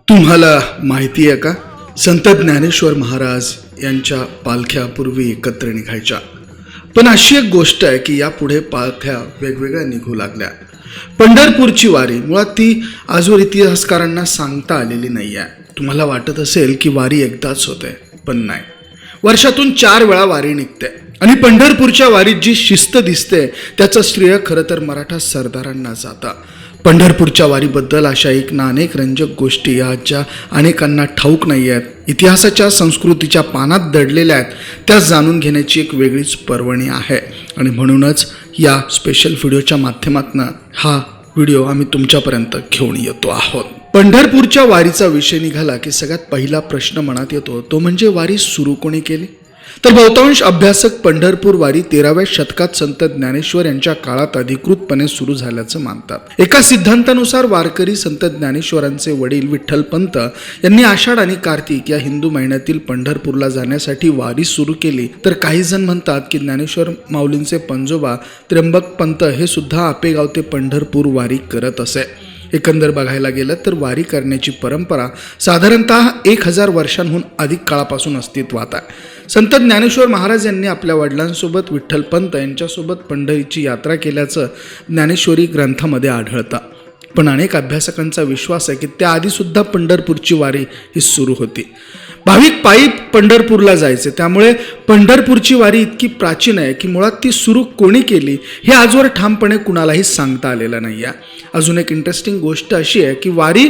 तुम्हाला माहिती आहे का? संत ज्ञानेश्वर महाराज यांच्या पालख्या पूर्वी एकत्र निघायच्या. पण अशी एक गोष्ट आहे की यापुढे पालख्या वेगवेगळ्या निघू लागल्या. पंढरपूरची वारी मुळात ती आजवर इतिहासकारांना सांगता आलेली नाही आहे तुम्हाला वाटत असेल की वारी एकदाच होते पण नाही. वर्षातून चार वेळा वारी निघते. आणि पंढरपूरच्या वारीत जी शिस्त दिसते त्याचं श्रेय खरं तर मराठा सरदारांना जाता. पंढरपूरच्या वारीबद्दल अशा एक ना अनेक रंजक गोष्टी या ज्या अनेकांना ठाऊक नाही आहेत. इतिहासाच्या संस्कृतीच्या पानात दडलेल्या आहेत. त्या जाणून घेण्याची एक वेगळीच पर्वणी आहे. आणि म्हणूनच या स्पेशल व्हिडिओच्या माध्यमातून हा व्हिडिओ आम्ही तुमच्यापर्यंत घेऊन येतो आहोत. पंढरपूरच्या वारीचा विषय निघाला की सगळ्यात पहिला प्रश्न मनात येतो. तो म्हणजे वारी सुरू कोणी केली? तर बहुतांश अभ्यासक पंढरपूर वारी तेराव्या शतकात संत ज्ञानेश्वर यांच्या काळात अधिकृतपणे सुरू झाल्याचं मानतात. एका सिद्धांतानुसार वारकरी संत ज्ञानेश्वरांचे वडील विठ्ठलपंत यांनी आषाढ आणि कार्तिक या हिंदू महिन्यातील पंढरपूरला जाण्यासाठी वारी सुरू केली. तर काही जण म्हणतात की ज्ञानेश्वर माऊलींचे पंजोबा त्र्यंबक पंत हे सुद्धा आपेगाव ते पंढरपूर वारी करत असे. एकंदर बघायला गेलं तर वारी करण्याची परंपरा साधारणतः एक हजार वर्षांहून अधिक काळापासून अस्तित्वात आहे. संत ज्ञानेश्वर महाराज यांनी आपल्या वडिलांसोबत विठ्ठलपंत यांच्यासोबत पंढरीची यात्रा केल्याचं ज्ञानेश्वरी ग्रंथामध्ये आढळतं. पण अनेक अभ्यासकांचा विश्वास आहे की त्याआधीसुद्धा पंढरपूरची वारी ही सुरू होती. भाविक पायी पंढरपूरला जायचे. त्यामुळे पंढरपूरची वारी इतकी प्राचीन आहे की मुळात ती सुरू कोणी केली हे आजवर ठामपणे कुणालाही सांगता आलेलं नाही आहे अजून एक इंटरेस्टिंग गोष्ट अशी आहे की वारी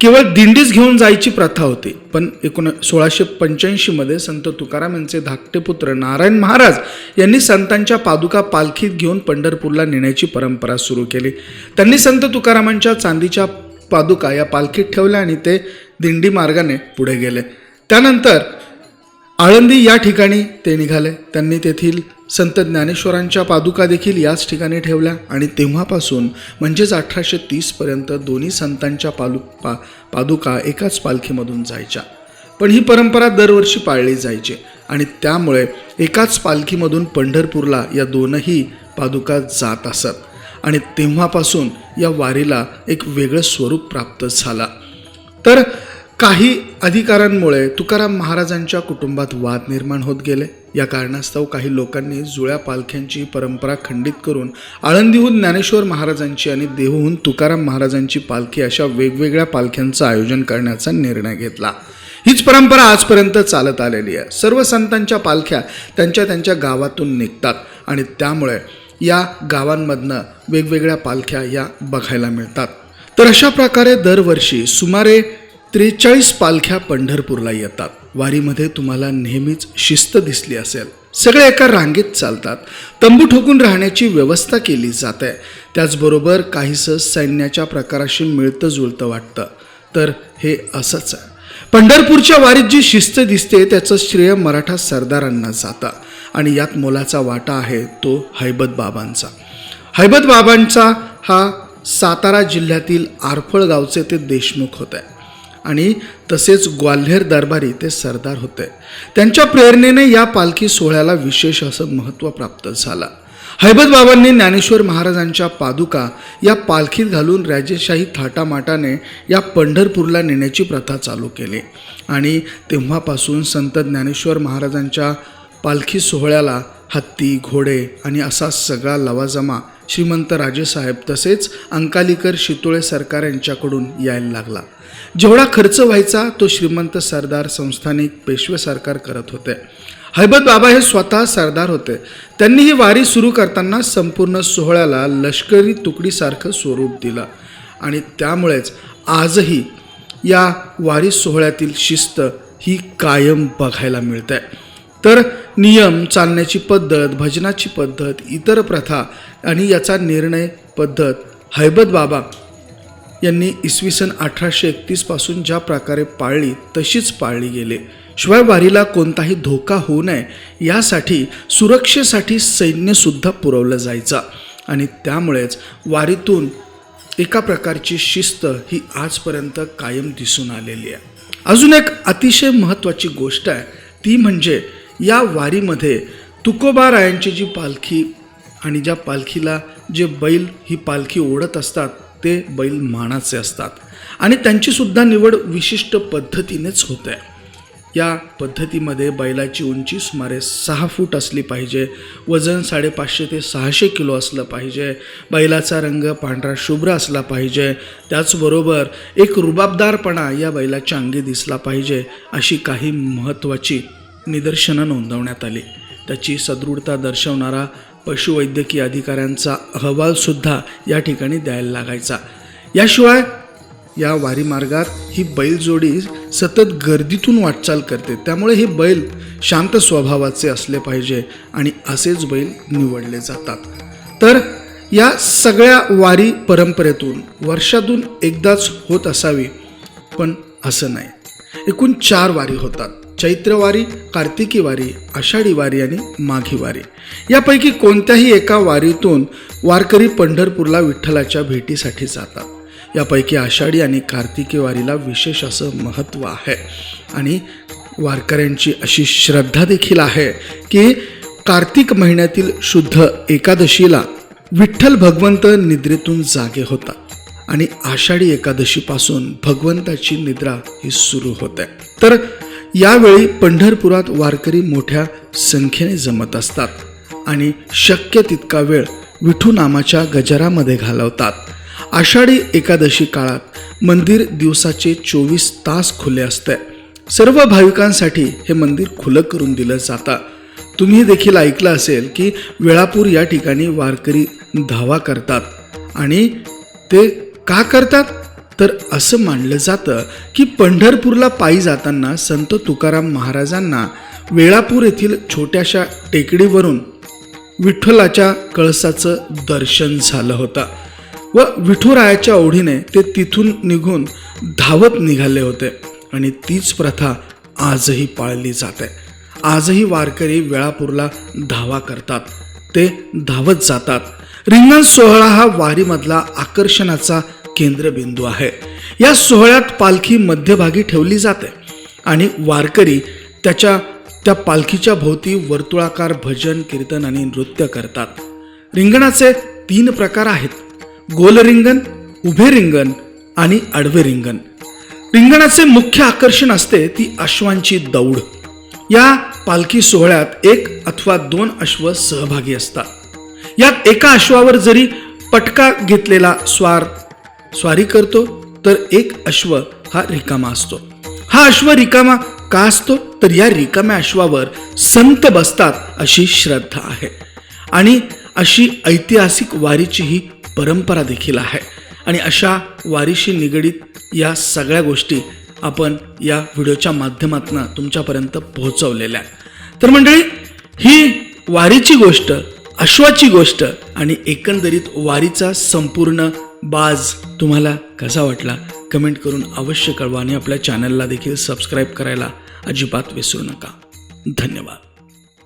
केवळ दिंडीच घेऊन जायची प्रथा होती. पण एकोण सोळाशे पंच्याऐंशीमध्ये संत तुकाराम यांचे धाकटे पुत्र नारायण महाराज यांनी संतांच्या पादुका पालखीत घेऊन पंढरपूरला नेण्याची परंपरा सुरू केली. त्यांनी संत तुकारामांच्या चांदीच्या पादुका या पालखीत ठेवल्या आणि ते दिंडी मार्गाने पुढे गेले. त्यानंतर आळंदी या ठिकाणी ते निघाले. त्यांनी तेथील संत ज्ञानेश्वरांच्या पादुका देखील याच ठिकाणी ठेवल्या आणि तेव्हापासून म्हणजेच अठराशे तीसपर्यंत दोन्ही संतांच्या पालु पा पादुका एकाच पालखीमधून जायच्या. पण ही परंपरा दरवर्षी पाळली जायची आणि त्यामुळे एकाच पालखीमधून पंढरपूरला या दोनही पादुका जात असत आणि तेव्हापासून या वारीला एक वेगळं स्वरूप प्राप्त झाला. तर काही अधिकारांमुळे तुकाराम महाराजांच्या कुटुंबात वाद निर्माण होत गेले. या कारणास्तव काही लोकांनी जुळ्या पालख्यांची परंपरा खंडित करून आळंदीहून ज्ञानेश्वर महाराजांची आणि देहूहून तुकाराम महाराजांची पालखी अशा वेगवेगळ्या पालख्यांचं आयोजन करण्याचा निर्णय घेतला. हीच परंपरा आजपर्यंत चालत आलेली आहे. सर्व संतांच्या पालख्या त्यांच्या त्यांच्या गावातून निघतात आणि त्यामुळे या गावांमधनं वेगवेगळ्या पालख्या या बघायला मिळतात. तर अशा प्रकारे दरवर्षी सुमारे त्रेचाळीस पालख्या पंढरपूरला येतात. वारीमध्ये तुम्हाला नेहमीच शिस्त दिसली असेल. सगळे एका रांगेत चालतात. तंबू ठोकून राहण्याची व्यवस्था केली जात. आहे त्याचबरोबर काहीसं सैन्याच्या प्रकाराशी मिळतं जुळतं वाटतं. तर हे असंच आहे. पंढरपूरच्या वारीत जी शिस्त दिसते त्याचं श्रेय मराठा सरदारांना जातं. आणि यात मोलाचा वाटा आहे तो हैबत बाबांचा. हैबत बाबांचा हा सातारा जिल्ह्यातील आरफळ गावचे ते देशमुख होत. आहे आणि तसेच ग्वाल्हेर दरबारी ते सरदार होते. त्यांच्या प्रेरणेने या पालखी सोहळ्याला विशेष असं महत्त्व प्राप्त झालं. हैबत बाबांनी ज्ञानेश्वर महाराजांच्या पादुका या पालखीत घालून राजेशाही थाटामाटाने या पंढरपूरला नेण्याची प्रथा चालू केली. आणि तेव्हापासून संत ज्ञानेश्वर महाराजांच्या पालखी सोहळ्याला हत्ती घोडे आणि असा सगळा लवाजमा श्रीमंत राजेसाहेब तसेच अंकालीकर शितोळे सरकार यांच्याकडून यायला लागला. जेवढा खर्च व्हायचा तो श्रीमंत सरदार संस्थानिक पेशवे सरकार करत होते. हैबत बाबा हे स्वतः सरदार होते. त्यांनी ही वारी सुरू करताना संपूर्ण सोहळ्याला लष्करी तुकडीसारखं स्वरूप दिलं. आणि त्यामुळेच आजही या वारी सोहळ्यातील शिस्त ही कायम बघायला मिळते. तर नियम चालण्याची पद्धत भजनाची पद्धत इतर प्रथा आणि याचा निर्णय पद्धत हैबत बाबा यांनी इसवी सन अठराशे एकतीसपासून ज्या प्रकारे पाळली तशीच पाळली गेली. शिवाय वारीला कोणताही धोका होऊ नये यासाठी सुरक्षेसाठी सैन्यसुद्धा पुरवलं जायचा. आणि त्यामुळेच वारीतून एका प्रकारची शिस्त ही आजपर्यंत कायम दिसून आलेली आहे. अजून एक अतिशय महत्त्वाची गोष्ट आहे ती म्हणजे या वारीमध्ये तुकोबारायांची जी पालखी आणि ज्या पालखीला जे बैल ही पालखी ओढत असतात ते बैल मानाचे असतात. आणि त्यांचीसुद्धा निवड विशिष्ट पद्धतीनेच होते. या पद्धतीमध्ये बैलाची उंची सुमारे सहा फूट असली पाहिजे वजन साडेपाचशे ते सहाशे किलो असलं पाहिजे बैलाचा रंग पांढरा शुभ्र असला पाहिजे त्याचबरोबर एक रुबाबदारपणा या बैलाच्या अंगी दिसला पाहिजे अशी काही महत्त्वाची निदर्शनं नोंदवण्यात आली. त्याची सदृढता दर्शवणारा पशुवैद्यकीय अधिकाऱ्यांचा अहवालसुद्धा या ठिकाणी द्यायला लागायचा. याशिवाय या वारी मार्गात ही बैलजोडी सतत गर्दीतून वाटचाल करते. त्यामुळे हे बैल शांत स्वभावाचे असले पाहिजे आणि असेच बैल निवडले जातात. तर या सगळ्या वारी परंपरेतून वर्षातून एकदाच होत असावी पण असं नाही. एकूण चार वारी होतात. चैत्रवारी कार्तिकी वारी आषाढी वारी आणि माघी वारी. यापैकी कोणत्याही एका वारीतून वारकरी पंढरपूरला विठ्ठलाच्या भेटीसाठी जातात. यापैकी आषाढी आणि कार्तिकी वारीला विशेष असं महत्त्व आहे. आणि वारकऱ्यांची अशी श्रद्धा देखील आहे की कार्तिक महिन्यातील शुद्ध एकादशीला विठ्ठल भगवंत निद्रेतून जागे होतात आणि आषाढी एकादशीपासून भगवंताची निद्रा ही सुरू होते. तर यावेळी पंढरपुरात वारकरी मोठ्या संख्येने जमत असतात आणि शक्य तितका वेळ विठू नामाच्या गजरामध्ये घालवतात. आषाढी एकादशी काळात मंदिर दिवसाचे चोवीस तास खुले असते. सर्व भाविकांसाठी हे मंदिर खुलं करून दिलं जातं. तुम्ही देखील ऐकलं असेल की वेळापूर या ठिकाणी वारकरी धावा करतात. आणि ते का करतात? तर असं मानलं जातं की पंढरपूरला पायी जाताना संत तुकाराम महाराजांना वेळापूर येथील छोट्याशा टेकडीवरून विठ्ठलाच्या कळसाचं दर्शन झालं होतं व विठुरायाच्या ओढीने ते तिथून निघून धावत निघाले होते आणि तीच प्रथा आजही पाळली जाते. आजही वारकरी वेळापूरला धावा करतात. ते धावत जातात. रिंगण सोहळा हा वारीमधला आकर्षणाचा केंद्रबिंदू आहे. या सोहळ्यात पालखी मध्यभागी ठेवली जाते आणि वारकरी त्याच्या त्या पालखीच्या भोवती वर्तुळाकार भजन कीर्तन आणि नृत्य करतात. रिंगणाचे तीन प्रकार आहेत. गोल रिंगण उभे रिंगण आणि आडवे रिंगण. रिंगणाचे मुख्य आकर्षण असते ती अश्वांची दौड. या पालखी सोहळ्यात एक अथवा दोन अश्व सहभागी असतात. यात एका अश्वावर जरी पटका घेतलेला स्वार स्वारी करतो तर एक अश्व हा रिकामा असतो. हा अश्व रिकामा का असतो? तर या रिकाम्या अश्वावर संत बसतात अशी श्रद्धा आहे. आणि अशी ऐतिहासिक वारीची ही परंपरा देखील आहे. आणि अशा वारीशी निगडीत या सगळ्या गोष्टी आपण या व्हिडिओच्या माध्यमातून तुमच्यापर्यंत पोहोचवलेल्या तर मंडळी ही वारीची गोष्ट अश्वाची गोष्ट आणि एकंदरीत वारीचा संपूर्ण बाज तुम्हाला कसा वाटला? कमेंट करून अवश्य कळवा आणि आपल्या चॅनलला देखील सबस्क्राईब करायला अजिबात विसरू नका. धन्यवाद.